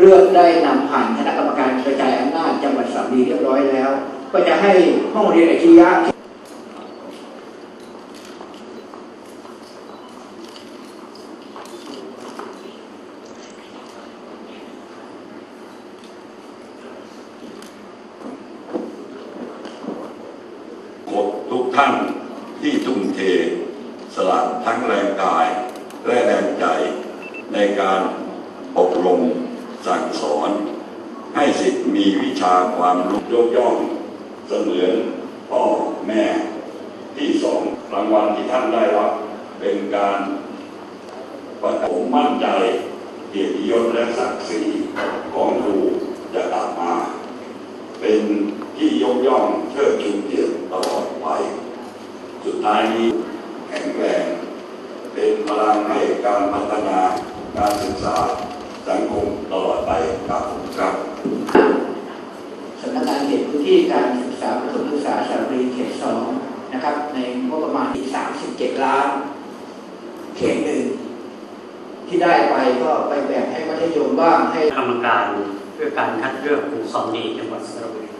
เลือกได้นำผ่านคณะกรรมการกระจายอำนาจจังหวัดสระบุรีเรียบร้อยแล้ว ก็จะให้ห้องเรียนอัจฉริยะทุกท่านที่ทุ่มเทสละทั้งแรงกายและแรงใจในการอบรม สั่งสอน ให้สิทธิ์มีวิชาความรู้ยกย่อง เสมือนพ่อแม่ที่สองรางวัลที่ท่านได้รับ เป็นการประผมมั่นใจเกียรติยศและศักดิ์ศรีของครูจะกลับมา เป็นที่ยกย่องเชิดชูเกียรติตลอดไป สุดท้ายนี้แข็งแรงเป็นพลังให้การพัฒนาการศึกษาสังคมตลอดไปครับผมครับ สำนักงานเขตพื้น ที่การศึกษาประถมศึกษาสระบุรีเขตสองนะครับ ในงบประมาณอีก37ล้านเขตหนึ่งที่ได้ไปก็ไปแบ่งให้มัธยมบ้างให้กรรมการเพื่อการคัดเลือกครูสอนดีจังหวัดสระบุรี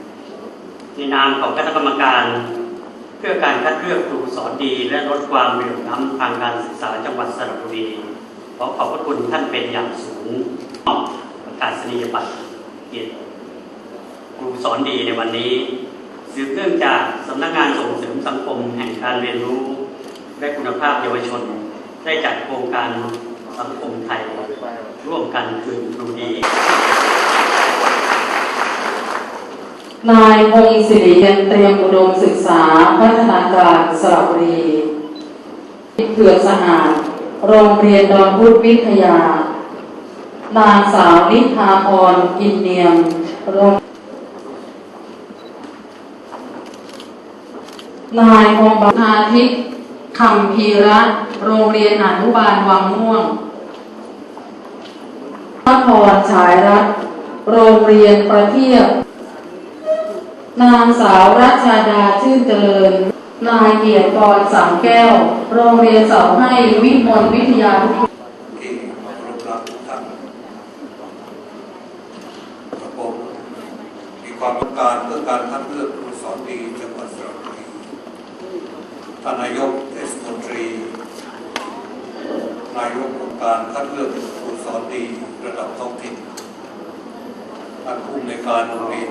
ในนามของคณะกรรมการ เพื่อการคัดเลือกครูสอนดี และลดความเหลื่อมล้ำทางการศึกษาจังหวัดสระบุรีขอขอบพระคุณท่านเป็นอย่างสูงมอบประกาศนียบัตรเกียรติ ครูสอนดีในวันนี้สืบเนื่องจากสำนักงานส่งเสริมสังคมแห่งการเรียนรู้ และคุณภาพเยาวชน ได้จัดโครงการสังคมไทย ร่วมกันคืนครูดี นายพงศิริยันเตรียมอุดมศึกษาพัฒนาการสระบุรีเผือกสหารโรงเรียนดอนพุทธวิทยา นางสาวนิพาพรกินเนียมโรง นายพงบาทิตคำพีระโรงเรียนอนุบาลวังม่วงนครฉายรัตน์โรงเรียนประเทียบ นางสาวรัชาดาชื่นเจริญ นายเกียรติกรสังแก้ว โรงเรียนเสาให้วิมลวิทยาทุกที่เคารพรักทุกท่านกับผมมีความต้องการเพื่อการคัดเลือกครูสอนดีจังหวัดสระบุรี ท่านนายกเทศมนตรี นายกองค์การคัดเลือกครูสอนดีระดับท้องถิ่นท่านผู้ในการโรงเรียน